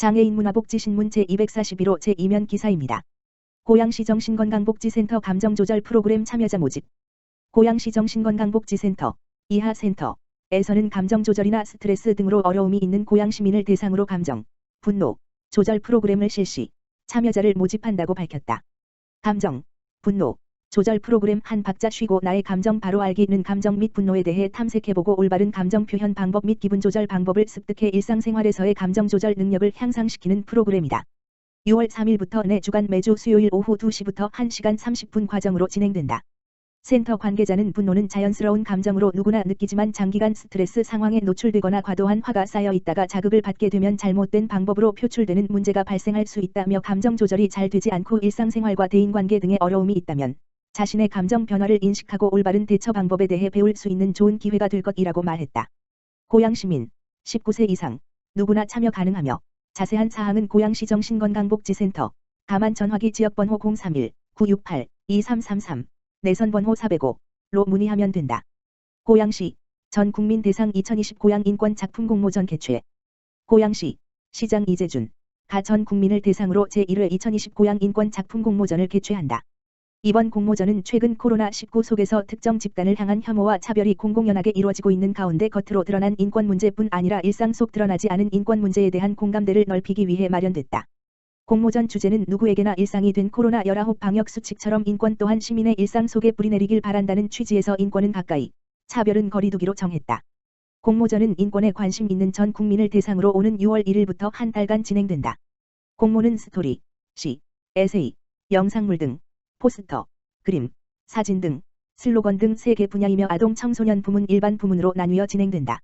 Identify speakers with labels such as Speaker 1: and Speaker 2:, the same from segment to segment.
Speaker 1: 장애인 문화복지신문 제241호 제2면 기사입니다. 고양시 정신건강복지센터 감정조절 프로그램 참여자 모집 고양시 정신건강복지센터 이하센터 에서는 감정조절이나 스트레스 등으로 어려움이 있는 고양 시민을 대상으로 감정, 분노, 조절 프로그램을 실시, 참여자를 모집한다고 밝혔다. 감정, 분노, 조절 프로그램 한 박자 쉬고 나의 감정 바로 알기는 감정 및 분노에 대해 탐색해보고 올바른 감정 표현 방법 및 기분 조절 방법을 습득해 일상생활에서의 감정 조절 능력을 향상시키는 프로그램이다. 6월 3일부터 4주간 매주 수요일 오후 2시부터 1시간 30분 과정으로 진행된다. 센터 관계자는 분노는 자연스러운 감정으로 누구나 느끼지만 장기간 스트레스 상황에 노출되거나 과도한 화가 쌓여 있다가 자극을 받게 되면 잘못된 방법으로 표출되는 문제가 발생할 수 있다며 감정 조절이 잘 되지 않고 일상생활과 대인관계 등의 어려움이 있다면 자신의 감정 변화를 인식하고 올바른 대처 방법에 대해 배울 수 있는 좋은 기회가 될 것이라고 말했다. 고양 시민 19세 이상 누구나 참여 가능하며 자세한 사항은 고양시 정신건강복지센터 다만 전화기 지역번호 031-968-2333 내선번호 405로 문의하면 된다. 고양시 전 국민 대상 2020 고양 인권 작품 공모전 개최 고양시 시장 이재준 가 전 국민을 대상으로 제1회 2020 고양 인권 작품 공모전을 개최한다. 이번 공모전은 최근 코로나19 속에서 특정 집단을 향한 혐오와 차별이 공공연하게 이루어지고 있는 가운데 겉으로 드러난 인권 문제뿐 아니라 일상 속 드러나지 않은 인권 문제에 대한 공감대를 넓히기 위해 마련됐다. 공모전 주제는 누구에게나 일상이 된 코로나19 방역 수칙처럼 인권 또한 시민의 일상 속에 뿌리내리길 바란다는 취지에서 인권은 가까이, 차별은 거리두기로 정했다. 공모전은 인권에 관심 있는 전 국민을 대상으로 오는 6월 1일부터 한 달간 진행된다. 공모는 스토리, 시, 에세이, 영상물 등 포스터, 그림, 사진 등 슬로건 등 3개 분야이며 아동 청소년 부문 일반 부문으로 나뉘어 진행된다.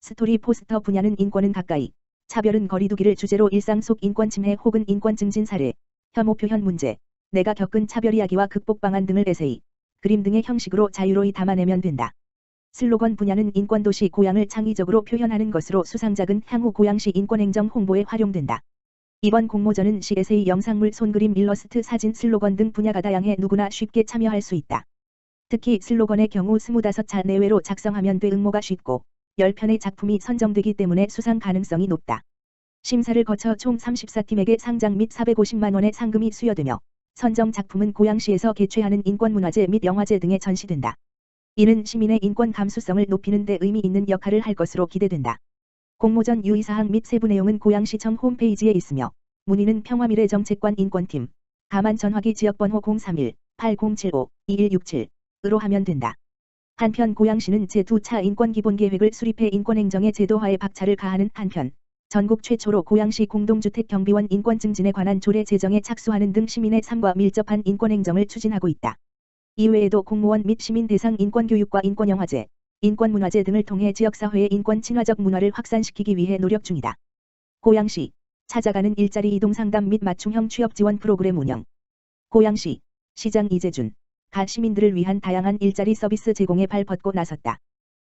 Speaker 1: 스토리 포스터 분야는 인권은 가까이, 차별은 거리두기를 주제로 일상 속 인권 침해 혹은 인권 증진 사례, 혐오 표현 문제, 내가 겪은 차별 이야기와 극복 방안 등을 에세이, 그림 등의 형식으로 자유로이 담아내면 된다. 슬로건 분야는 인권도시 고향을 창의적으로 표현하는 것으로 수상작은 향후 고양시 인권행정 홍보에 활용된다. 이번 공모전은 시 에세이 영상물 손그림 일러스트 사진 슬로건 등 분야가 다양해 누구나 쉽게 참여할 수 있다. 특히 슬로건의 경우 25자 내외로 작성하면 돼 응모가 쉽고 10편의 작품이 선정되기 때문에 수상 가능성이 높다. 심사를 거쳐 총 34팀에게 상장 및 450만원의 상금이 수여되며 선정 작품은 고양시에서 개최하는 인권문화제 및 영화제 등에 전시된다. 이는 시민의 인권 감수성을 높이는 데 의미 있는 역할을 할 것으로 기대된다. 공모전 유의사항 및 세부 내용은 고양시청 홈페이지에 있으며 문의는 평화미래 정책관 인권팀 다만 전화기 지역번호 031-8075-2167으로 하면 된다. 한편 고양시는 제2차 인권기본계획을 수립해 인권행정의 제도화에 박차를 가하는 한편 전국 최초로 고양시 공동주택 경비원 인권 증진에 관한 조례 제정에 착수하는 등 시민의 삶과 밀접한 인권행정을 추진하고 있다. 이외에도 공무원 및 시민 대상 인권교육과 인권영화제, 인권문화제 등을 통해 지역사회의 인권 친화적 문화를 확산시키기 위해 노력 중이다. 고양시 찾아가는 일자리 이동 상담 및 맞춤형 취업 지원 프로그램 운영 고양시 시장 이재준 가 시민들을 위한 다양한 일자리 서비스 제공에 발벗고 나섰다.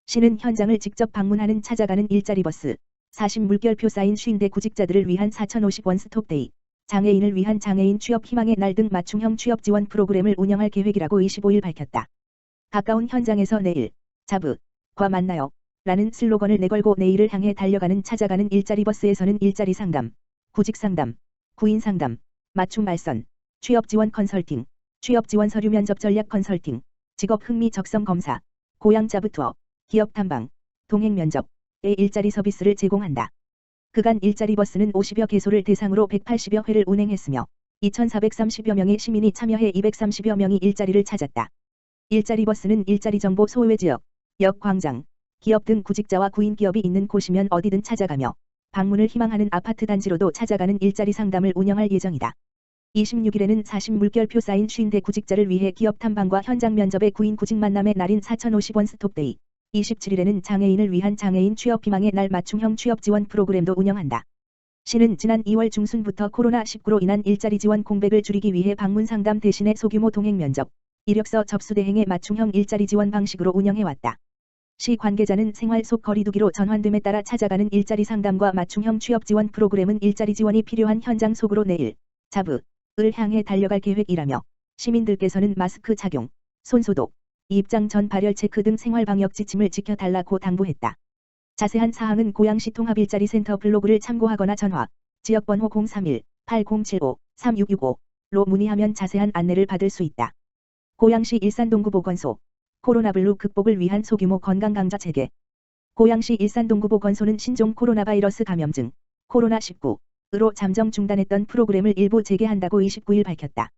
Speaker 1: 시는 현장을 직접 방문하는 찾아가는 일자리 버스 40 물결표 쌓인 50대 구직자들을 위한 4,050원 스톱데이 장애인을 위한 장애인 취업 희망의 날 등 맞춤형 취업 지원 프로그램을 운영할 계획이라고 25일 밝혔다. 가까운 현장에서 내일 자부과 만나요. 라는 슬로건을 내걸고 내일을 향해 달려가는 찾아가는 일자리 버스에서는 일자리 상담, 구직 상담, 구인 상담, 맞춤 말선, 취업 지원 컨설팅, 취업 지원 서류 면접 전략 컨설팅, 직업 흥미 적성 검사, 고향 자부 투어, 기업 탐방, 동행 면접의 일자리 서비스를 제공한다. 그간 일자리 버스는 50여 개소를 대상으로 180여 회를 운행했으며 2,430여 명의 시민이 참여해 230여 명이 일자리를 찾았다. 일자리 버스는 일자리 정보 소외 지역, 역 광장, 기업 등 구직자와 구인 기업이 있는 곳이면 어디든 찾아가며 방문을 희망하는 아파트 단지로도 찾아가는 일자리 상담을 운영할 예정이다. 26일에는 40 물결표 쌓인 50대 구직자를 위해 기업 탐방과 현장 면접의 구인 구직 만남의 날인 4,050원 스톱데이. 27일에는 장애인을 위한 장애인 취업 희망의 날 맞춤형 취업 지원 프로그램도 운영한다. 시는 지난 2월 중순부터 코로나19로 인한 일자리 지원 공백을 줄이기 위해 방문 상담 대신에 소규모 동행 면접, 이력서 접수 대행의 맞춤형 일자리 지원 방식으로 운영해왔다. 시 관계자는 생활 속 거리두기로 전환됨에 따라 찾아가는 일자리 상담과 맞춤형 취업 지원 프로그램은 일자리 지원이 필요한 현장 속으로 내일 자부을 향해 달려갈 계획이라며 시민들께서는 마스크 착용, 손소독, 입장 전 발열 체크 등 생활 방역 지침을 지켜달라고 당부했다. 자세한 사항은 고양시 통합일자리센터 블로그를 참고하거나 전화 지역번호 031-8075-3665로 문의하면 자세한 안내를 받을 수 있다. 고양시 일산동구보건소 코로나블루 극복을 위한 소규모 건강강좌 체계 고양시 일산동구보 건소는 신종 코로나 바이러스 감염증 코로나19으로 잠정 중단했던 프로그램을 일부 재개한다고 29일 밝혔다.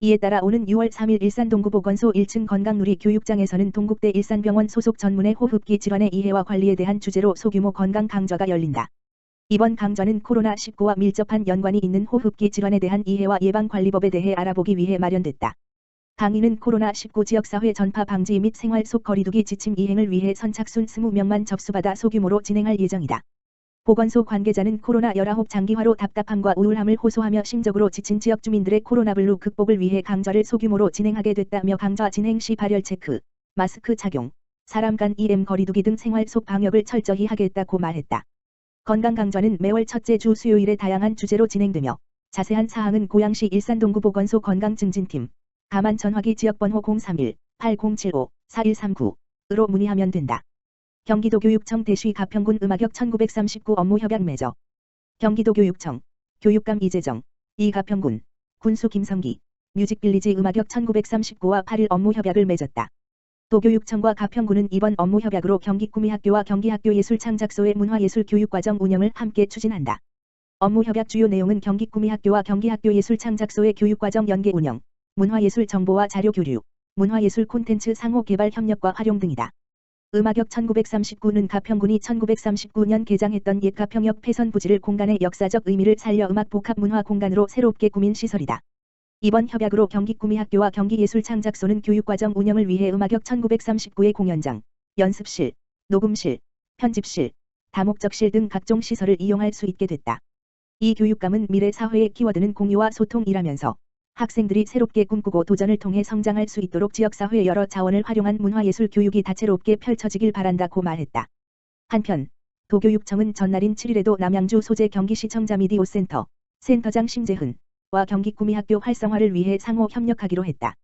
Speaker 1: 이에 따라 오는 6월 3일 일산동구보건소 1층 건강누리 교육장에서는 동국대 일산병원 소속 전문의 호흡기 질환의 이해와 관리에 대한 주제로 소규모 건강 강좌가 열린다. 이번 강좌는 코로나19와 밀접한 연관이 있는 호흡기 질환에 대한 이해와 예방관리법에 대해 알아보기 위해 마련됐다. 강의는 코로나19 지역사회 전파 방지 및 생활 속 거리두기 지침 이행을 위해 선착순 20명만 접수받아 소규모로 진행할 예정이다. 보건소 관계자는 코로나19 장기화로 답답함과 우울함을 호소하며 심적으로 지친 지역 주민들의 코로나블루 극복을 위해 강좌를 소규모로 진행하게 됐다며 강좌 진행 시 발열 체크, 마스크 착용, 사람 간 EM 거리두기 등 생활 속 방역을 철저히 하겠다고 말했다. 건강 강좌는 매월 첫째 주 수요일에 다양한 주제로 진행되며 자세한 사항은 고양시 일산동구 보건소 건강증진팀, 가만 전화기 지역번호 031-8075-4139으로 문의하면 된다. 경기도 교육청 대시 가평군 음악역 1939 업무 협약 맺어 경기도 교육청 교육감 이재정 이 가평군 군수 김성기 뮤직빌리지 음악역 1939와 8일 업무 협약을 맺었다. 도교육청과 가평군은 이번 업무 협약으로 경기구미학교와 경기학교예술창작소의 문화예술교육과정 운영을 함께 추진한다. 업무 협약 주요 내용은 경기구미학교와 경기학교예술창작소의 교육과정 연계 운영, 문화예술 정보와 자료 교류, 문화예술 콘텐츠 상호 개발 협력과 활용 등이다. 음악역 1939는 가평군이 1939년 개장했던 옛 가평역 폐선 부지를 공간의 역사적 의미를 살려 음악 복합 문화 공간으로 새롭게 꾸민 시설이다. 이번 협약으로 경기구미학교와 경기예술창작소는 교육과정 운영을 위해 음악역 1939의 공연장, 연습실, 녹음실, 편집실, 다목적실 등 각종 시설을 이용할 수 있게 됐다. 이 교육감은 미래 사회의 키워드는 공유와 소통이라면서 학생들이 새롭게 꿈꾸고 도전을 통해 성장할 수 있도록 지역사회 여러 자원을 활용한 문화예술 교육이 다채롭게 펼쳐지길 바란다고 말했다. 한편 도교육청은 전날인 7일에도 남양주 소재 경기시청자 미디오센터 센터장 심재훈 와 경기 구미학교 활성화를 위해 상호 협력하기로 했다.